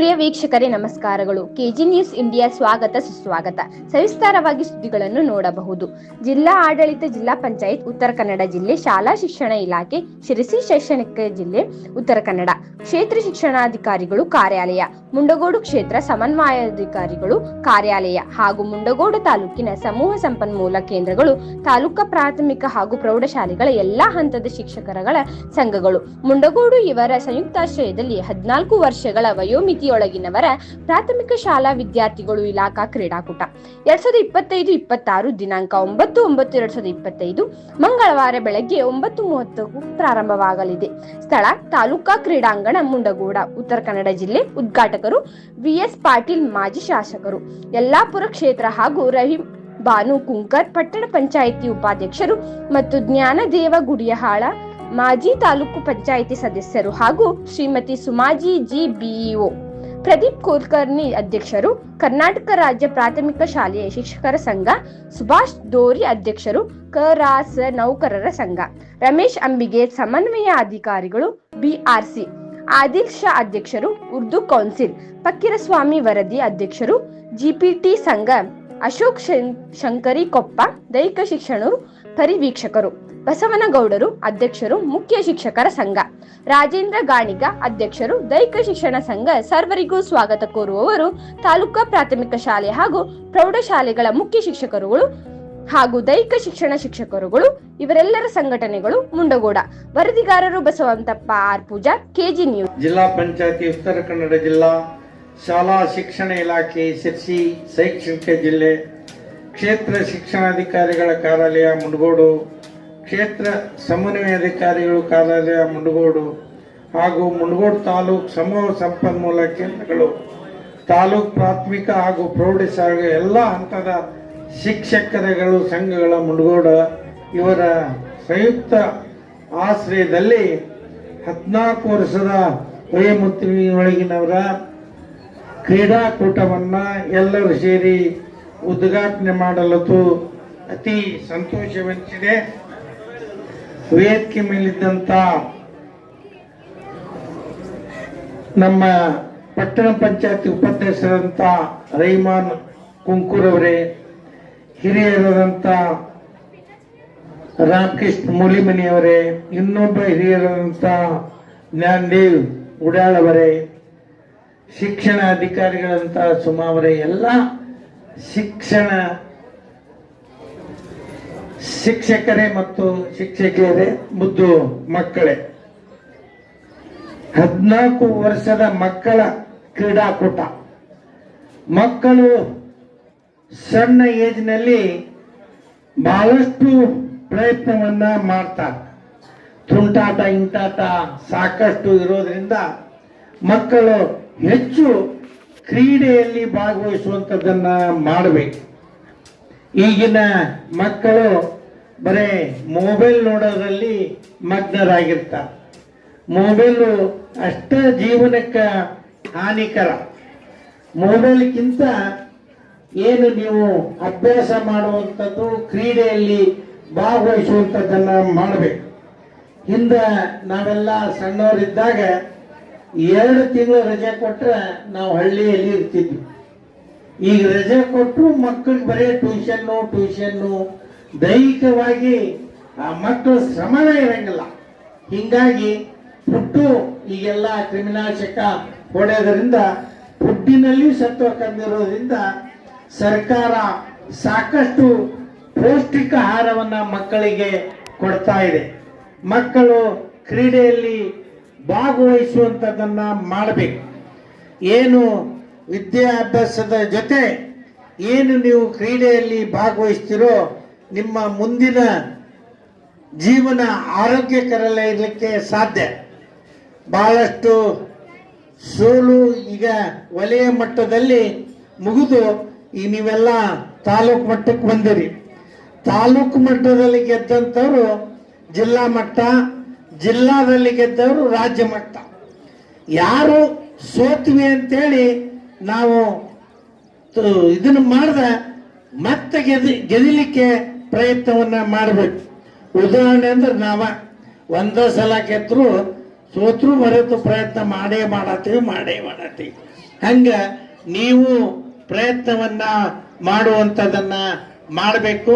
ಪ್ರಿಯ ವೀಕ್ಷಕರೇ, ನಮಸ್ಕಾರಗಳು. KG news India ಸ್ವಾಗತ, ಸುಸ್ವಾಗತ. ಸವಿಸ್ತಾರವಾಗಿ ಸುದ್ದಿಗಳನ್ನು ನೋಡಬಹುದು. ಜಿಲ್ಲಾ ಆಡಳಿತ, ಜಿಲ್ಲಾ ಪಂಚಾಯತ್, ಉತ್ತರ ಕನ್ನಡ ಜಿಲ್ಲೆ, ಶಾಲಾ ಶಿಕ್ಷಣ ಇಲಾಖೆ, ಶಿರಸಿ ಶೈಕ್ಷಣಿಕ ಜಿಲ್ಲೆ, ಉತ್ತರ ಕನ್ನಡ. ಕ್ಷೇತ್ರ ಶಿಕ್ಷಣಾಧಿಕಾರಿಗಳು ಕಾರ್ಯಾಲಯ. ಮುಂಡಗೋಡು ಕ್ಷೇತ್ರ ಸಮನ್ವಯಾಧಿಕಾರಿಗಳು ಕಾರ್ಯಾಲಯ. ಹಾಗೂ ಮುಂಡಗೋಡು ತಾಲೂಕಿನ ಸಮೂಹ ಸಂಪನ್ಮೂಲ ಕೇಂದ್ರಗಳು, ತಾಲೂಕಾ ಪ್ರಾಥಮಿಕ ಹಾಗೂ ಪ್ರೌಢಶಾಲೆಗಳ ಎಲ್ಲಾ ಹಂತದ ಶಿಕ್ಷಕರಗಳ ಸಂಘಗಳು. ಮುಂಡಗೋಡು ಇವರ ಸಂಯುಕ್ತಾಶ್ರಯದಲ್ಲಿ ಹದಿನಾಲ್ಕು ವರ್ಷಗಳ ವಯೋಮಿತಿಯೊಳಗಿನವರ ಪ್ರಾಥಮಿಕ ಶಾಲಾ ವಿದ್ಯಾರ್ಥಿಗಳು ಇಲಾಖಾ ಕ್ರೀಡಾಕೂಟ. ಎರಡ್ ಸಾವಿರದ ಇಪ್ಪತ್ತೈದು, ಇಪ್ಪತ್ತಾರು, ದಿನಾಂಕ ಒಂಬತ್ತು ಒಂಬತ್ತು, ಎರಡ್ ಸಾವಿರದ ಇಪ್ಪತ್ತೈದು, ಮಂಗಳವಾರ ಬೆಳಗ್ಗೆ ಒಂಬತ್ತು ಮೂವತ್ತಕ್ಕೂ ಪ್ರಾರಂಭವಾಗಲಿದೆ. ಸ್ಥಳ ತಾಲೂಕಾ ಕ್ರೀಡಾಂಗಣ ಮುಂಡಗೋಡ, ಉತ್ತರ ಕನ್ನಡ ಜಿಲ್ಲೆ ಉದ್ಘಾಟಕರು ವಿಎಸ್ ಪಾಟೀಲ್, ಮಾಜಿ ಶಾಸಕರು, ಯಲ್ಲಾಪುರ ಕ್ಷೇತ್ರ ಹಾಗೂ ರಹೀಂ ಬಾನು ಕುಂಕರ್, ಪಟ್ಟಣ ಪಂಚಾಯಿತಿ ಉಪಾಧ್ಯಕ್ಷರು ಮತ್ತು ಜ್ಞಾನದೇವ ಗುಡಿಯಹಾಳ ಮಾಜಿ ತಾಲೂಕು ಪಂಚಾಯಿತಿ ಸದಸ್ಯರು ಹಾಗೂ ಶ್ರೀಮತಿ ಸುಮಾಜಿ ಜಿ, ಬಿಇಒ. ಪ್ರದೀಪ್ ಕುಲಕರ್ಣಿ ಅಧ್ಯಕ್ಷರು, ಕರ್ನಾಟಕ ರಾಜ್ಯ ಪ್ರಾಥಮಿಕ ಶಾಲೆಯ ಶಿಕ್ಷಕರ ಸಂಘ, ಸುಭಾಷ್ ದೋರಿ ಅಧ್ಯಕ್ಷರು ಕರಾಸ ನೌಕರರ ಸಂಘ, ರಮೇಶ್ ಅಂಬಿಗೆ ಸಮನ್ವಯ ಅಧಿಕಾರಿಗಳು, ಬಿಆರ್ಸಿ ಆದಿಲ್ ಶಾ ಅಧ್ಯಕ್ಷರು, ಉರ್ದು ಕೌನ್ಸಿಲ್ ಫಕ್ಕೀರಸ್ವಾಮಿ ವರದಿ ಅಧ್ಯಕ್ಷರು, ಜಿಪಿಟಿ ಸಂಘ, ಅಶೋಕ್ ಶಂಕರಿ ಕೊಪ್ಪ ದೈಹಿಕ ಶಿಕ್ಷಣರು, ಪರಿವೀಕ್ಷಕರು. ಬಸವನಗೌಡರು ಅಧ್ಯಕ್ಷರು ಮುಖ್ಯ ಶಿಕ್ಷಕರ ಸಂಘ. ರಾಜೇಂದ್ರ ಗಾಣಿಗ ಅಧ್ಯಕ್ಷರು ದೈಹಿಕ ಶಿಕ್ಷಣ ಸಂಘ. ಸರ್ವರಿಗೂ ಸ್ವಾಗತ ಕೋರುವವರು ತಾಲೂಕಾ ಪ್ರಾಥಮಿಕ ಶಾಲೆ ಹಾಗೂ ಪ್ರೌಢಶಾಲೆಗಳ ಮುಖ್ಯ ಶಿಕ್ಷಕರುಗಳು ಹಾಗೂ ದೈಹಿಕ ಶಿಕ್ಷಣ ಶಿಕ್ಷಕರುಗಳು. ಇವರೆಲ್ಲರ ಸಂಘಟನೆಗಳು Mundgod. ವರದಿಗಾರರು Basavantappa R Pooja, KG news. ಜಿಲ್ಲಾ ಪಂಚಾಯತಿ ಉತ್ತರ ಕನ್ನಡ ಜಿಲ್ಲಾ ಶಾಲಾ ಶಿಕ್ಷಣ ಇಲಾಖೆ ಶಿರ್ಸಿ ಶೈಕ್ಷಣಿಕ ಜಿಲ್ಲೆ ಕ್ಷೇತ್ರ ಶಿಕ್ಷಣಾಧಿಕಾರಿಗಳ ಕಾರ್ಯಾಲಯ ಮುಂಡಗೋಡು ಕ್ಷೇತ್ರ ಸಮನ್ವಯಾಧಿಕಾರಿಗಳು ಕಾರ್ಯಾಲಯ ಮುಂಡಗೋಡು ಹಾಗೂ ಮುಂಡಗೋಡು ತಾಲೂಕು ಸಮೂಹ ಸಂಪನ್ಮೂಲ ಕೇಂದ್ರಗಳು, ತಾಲೂಕು ಪ್ರಾಥಮಿಕ ಹಾಗೂ ಪ್ರೌಢಶಾಲೆ ಎಲ್ಲ ಹಂತದ ಶಿಕ್ಷಕರಗಳು, ಸಂಘಗಳ ಮುಂಡಗೋಡ ಇವರ ಸಂಯುಕ್ತ ಆಶ್ರಯದಲ್ಲಿ ಹದಿನಾಲ್ಕು ವರ್ಷದ ವಯೋಮಿತಿಯೊಳಗಿನವರ ಕ್ರೀಡಾಕೂಟವನ್ನು ಎಲ್ಲರೂ ಸೇರಿ ಉದ್ಘಾಟನೆ ಮಾಡಲತ್ತು. ಅತಿ ಸಂತೋಷವೆನಿಸಿದೆ. ವೇದಿಕೆ ಮೇಲಿದ್ದಂತ ನಮ್ಮ ಪಟ್ಟಣ ಪಂಚಾಯತಿ ಉಪಾಧ್ಯಕ್ಷರಾದಂಥ ರೈಮಾನ್ ಕುಂಕೂರವರೇ ಹಿರಿಯರಾದಂಥ ರಾಮಕೃಷ್ಣ ಮೂಲಿಮನಿಯವರೇ ಇನ್ನೊಬ್ಬ ಹಿರಿಯರಾದಂಥ ಜ್ಞಾನದೇವ್ ಉಡಾಳವರೇ ಶಿಕ್ಷಣ ಅಧಿಕಾರಿಗಳಂತ ಸುಮಾವರೇ ಎಲ್ಲ ಶಿಕ್ಷಣ ಶಿಕ್ಷಕರೇ ಮತ್ತು ಶಿಕ್ಷಕಿಯರೇ, ಮುದ್ದು ಮಕ್ಕಳೇ. ಹದಿನಾಲ್ಕು ವರ್ಷದ ಮಕ್ಕಳ ಕ್ರೀಡಾಕೂಟ. ಮಕ್ಕಳು ಸಣ್ಣ ಏಜ್ನಲ್ಲಿ ಬಹಳಷ್ಟು ಪ್ರಯತ್ನವನ್ನ ಮಾಡ್ತಾರೆ. ತುಂಟಾಟ, ಇಂಟಾಟ ಸಾಕಷ್ಟು ಇರೋದ್ರಿಂದ ಮಕ್ಕಳು ಹೆಚ್ಚು ಕ್ರೀಡೆಯಲ್ಲಿ ಭಾಗವಹಿಸುವಂಥದ್ದನ್ನ ಮಾಡಬೇಕು. ಈಗಿನ ಮಕ್ಕಳು ಬರೇ ಮೊಬೈಲ್ ನೋಡೋದ್ರಲ್ಲಿ ಮಗ್ನರಾಗಿರ್ತಾರೆ. ಮೊಬೈಲು ಅಷ್ಟ ಜೀವನಕ್ಕೆ ಹಾನಿಕರ. ಮೊಬೈಲ್ಗಿಂತ ಏನು ನೀವು ಅಭ್ಯಾಸ ಮಾಡುವಂಥದ್ದು ಕ್ರೀಡೆಯಲ್ಲಿ ಭಾಗವಹಿಸುವಂಥದ್ದನ್ನು ಮಾಡಬೇಕು. ಹಿಂದೆ ನಾವೆಲ್ಲ ಸಣ್ಣವರಿದ್ದಾಗ ಎರಡು ತಿಂಗಳು ರಜೆ ಕೊಟ್ಟರೆ ನಾವು ಹಳ್ಳಿಯಲ್ಲಿ ಇರ್ತಿದ್ವಿ. ಈಗ ರಜೆ ಕೊಟ್ಟರು ಮಕ್ಕಳಿಗೆ ಬರೀ ಟ್ಯೂಷನ್ನು ಟ್ಯೂಷನ್ನು ದೈಹಿಕವಾಗಿ, ಆ, ಮಕ್ಕಳು ಶ್ರಮಣ ಇರಂಗಿಲ್ಲ. ಹಿಂಗಾಗಿ ಪುಟ್ಟು ಈಗೆಲ್ಲ ಕ್ರಿಮಿನಾಶಕ ಹೊಡೆಯೋದ್ರಿಂದ ಫುಡ್ಡಿನಲ್ಲಿ ಸತ್ವ ಕಮ್ಮಿರೋದ್ರಿಂದ ಸರ್ಕಾರ ಸಾಕಷ್ಟು ಪೌಷ್ಟಿಕ ಆಹಾರವನ್ನ ಮಕ್ಕಳಿಗೆ ಕೊಡ್ತಾ ಇದೆ. ಮಕ್ಕಳು ಕ್ರೀಡೆಯಲ್ಲಿ ಭಾಗವಹಿಸುವಂಥದ್ದನ್ನು ಮಾಡಬೇಕು. ಏನು ವಿದ್ಯಾಭ್ಯಾಸದ ಜೊತೆ ಏನು ನೀವು ಕ್ರೀಡೆಯಲ್ಲಿ ಭಾಗವಹಿಸ್ತೀರೋ ನಿಮ್ಮ ಮುಂದಿನ ಜೀವನ ಆರೋಗ್ಯಕರಲ್ಲ ಇರಲಿಕ್ಕೆ ಸಾಧ್ಯ. ಬಹಳಷ್ಟು ಸೋಲು ಈಗ ವಲಯ ಮಟ್ಟದಲ್ಲಿ ಮುಗಿದು ಈ ನೀವೆಲ್ಲ ತಾಲೂಕು ಮಟ್ಟಕ್ಕೆ ಬಂದಿರಿ. ತಾಲೂಕು ಮಟ್ಟದಲ್ಲಿ ಗೆದ್ದಂಥವ್ರು ಜಿಲ್ಲಾ ಮಟ್ಟ, ಜಿಲ್ಲಾದಲ್ಲಿ ಗೆದ್ದವರು ರಾಜ್ಯ ಮಟ್ಟ. ಯಾರು ಸೋತ್ವಿ ಅಂತೇಳಿ ನಾವು ಇದನ್ನು ಮಾಡಿದ ಮತ್ತೆ ಗೆದಿ, ಗೆದಿಲಿಕ್ಕೆ ಪ್ರಯತ್ನವನ್ನ ಮಾಡಬೇಕು. ಉದಾಹರಣೆ ಅಂದ್ರೆ ನಾವ ಒಂದ ಸಲ ಗೆದ್ರು, ಸೋತ್ರು ಮರೆತು ಪ್ರಯತ್ನ ಮಾಡೇ ಮಾಡತ್ತೀವಿ ಮಾಡೇ ಮಾಡತ್ತೀವಿ ಹಂಗ ನೀವು ಪ್ರಯತ್ನವನ್ನ ಮಾಡುವಂಥದ್ದನ್ನ ಮಾಡಬೇಕು.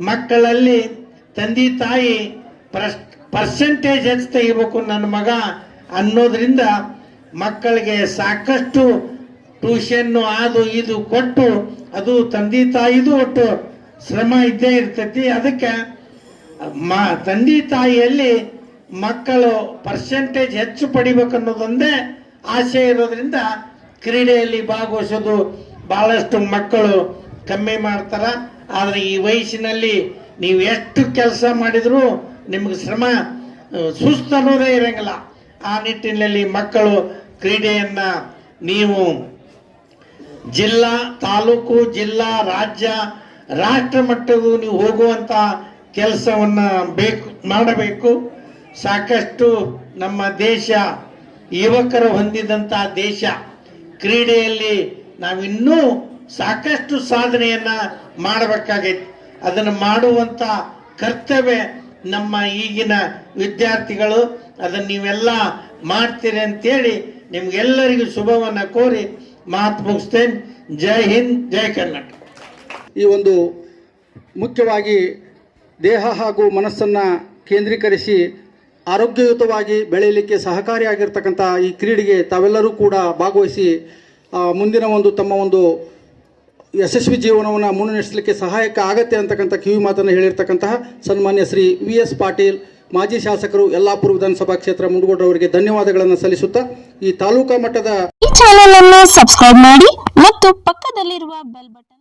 ಮಕ್ಕಳಲ್ಲಿ ತಂದೆ ತಾಯಿ ಪರ್ಸೆಂಟೇಜ್ ಹೆಚ್ಚು ತೆಗಿಬೇಕು ನನ್ನ ಮಗ ಅನ್ನೋದ್ರಿಂದ ಮಕ್ಕಳಿಗೆ ಸಾಕಷ್ಟು ಟ್ಯೂಷನ್ನು ಅದು ಇದು ಕೊಟ್ಟು, ಅದು ತಂದೆ ತಾಯಿದು ಒಟ್ಟು ಶ್ರಮ ಇದ್ದೇ ಇರ್ತೈತಿ. ಅದಕ್ಕೆ ಮ, ತಂದೆ ತಾಯಿಯಲ್ಲಿ ಮಕ್ಕಳು ಪರ್ಸೆಂಟೇಜ್ ಹೆಚ್ಚು ಪಡಿಬೇಕು ಅನ್ನೋದೊಂದೇ ಆಸೆ ಇರೋದ್ರಿಂದ ಕ್ರೀಡೆಯಲ್ಲಿ ಭಾಗವಹಿಸೋದು ಬಹಳಷ್ಟು ಮಕ್ಕಳು ಕಮ್ಮಿ ಮಾಡ್ತಾರ. ಆದರೆ ಈ ವಯಸ್ಸಿನಲ್ಲಿ ನೀವು ಎಷ್ಟು ಕೆಲಸ ಮಾಡಿದರೂ ನಿಮಗೆ ಶ್ರಮ ಸುಸ್ತು ಅನ್ನೋದೇ ಇರಂಗಿಲ್ಲ. ಆ ನಿಟ್ಟಿನಲ್ಲಿ ಮಕ್ಕಳು ಕ್ರೀಡೆಯನ್ನ ನೀವು ಜಿಲ್ಲಾ, ತಾಲೂಕು, ಜಿಲ್ಲಾ, ರಾಜ್ಯ, ರಾಷ್ಟ್ರ ಮಟ್ಟಕ್ಕೂ ನೀವು ಹೋಗುವಂತ ಕೆಲಸವನ್ನ ಬೇಕು, ಮಾಡಬೇಕು. ಸಾಕಷ್ಟು ನಮ್ಮ ದೇಶ ಯುವಕರು ಹೊಂದಿದಂಥ ದೇಶ. ಕ್ರೀಡೆಯಲ್ಲಿ ನಾವಿನ್ನೂ ಸಾಕಷ್ಟು ಸಾಧನೆಯನ್ನ ಮಾಡಬೇಕಾಗೈತಿ. ಅದನ್ನು ಮಾಡುವಂತ ಕರ್ತವ್ಯ ನಮ್ಮ ಈಗಿನ ವಿದ್ಯಾರ್ಥಿಗಳು. ಅದನ್ನು ನೀವೆಲ್ಲ ಮಾಡ್ತೀರಿ ಅಂತೇಳಿ ನಿಮ್ಗೆಲ್ಲರಿಗೂ ಶುಭವನ್ನು ಕೋರಿ ಮಾತು ಮುಗಿಸ್ತೇನೆ ಜೈ ಹಿಂದ್, ಜೈ ಕರ್ನಾಟಕ. ಈ ಒಂದು ಮುಖ್ಯವಾಗಿ ದೇಹ ಹಾಗೂ ಮನಸ್ಸನ್ನು ಕೇಂದ್ರೀಕರಿಸಿ ಆರೋಗ್ಯಯುತವಾಗಿ ಬೆಳೆಯಲಿಕ್ಕೆ ಸಹಕಾರಿಯಾಗಿರ್ತಕ್ಕಂಥ ಈ ಕ್ರೀಡೆಗೆ ತಾವೆಲ್ಲರೂ ಕೂಡ ಭಾಗವಹಿಸಿ ಮುಂದಿನ ಒಂದು ತಮ್ಮ ಒಂದು ಯಶಸ್ವಿ ಜೀವನವನ್ನು ಮುನ್ನಡೆಸಲಿಕ್ಕೆ ಸಹಾಯಕ ಆಗತ್ತೆ ಅಂತಕ್ಕಂಥ ಕಿವಿ ಮಾತನ್ನು ಹೇಳಿರ್ತಕ್ಕಂತಹ ಸನ್ಮಾನ್ಯ ಶ್ರೀ ವಿ ಎಸ್ ಪಾಟೀಲ್ ಮಾಜಿ ಶಾಸಕರು ಯಲ್ಲಾಪುರ ವಿಧಾನಸಭಾ ಕ್ಷೇತ್ರ ಮುಂಡಗೋಡ್ರವರಿಗೆ ಧನ್ಯವಾದಗಳನ್ನು ಸಲ್ಲಿಸುತ್ತಾ ಈ ತಾಲೂಕಾ ಮಟ್ಟದ ಈ ಚಾನೆಲ್ ಅನ್ನು ಸಬ್ಸ್ಕ್ರೈಬ್ ಮಾಡಿ ಮತ್ತು ಪಕ್ಕದಲ್ಲಿರುವ ಬೆಲ್ ಬಟನ್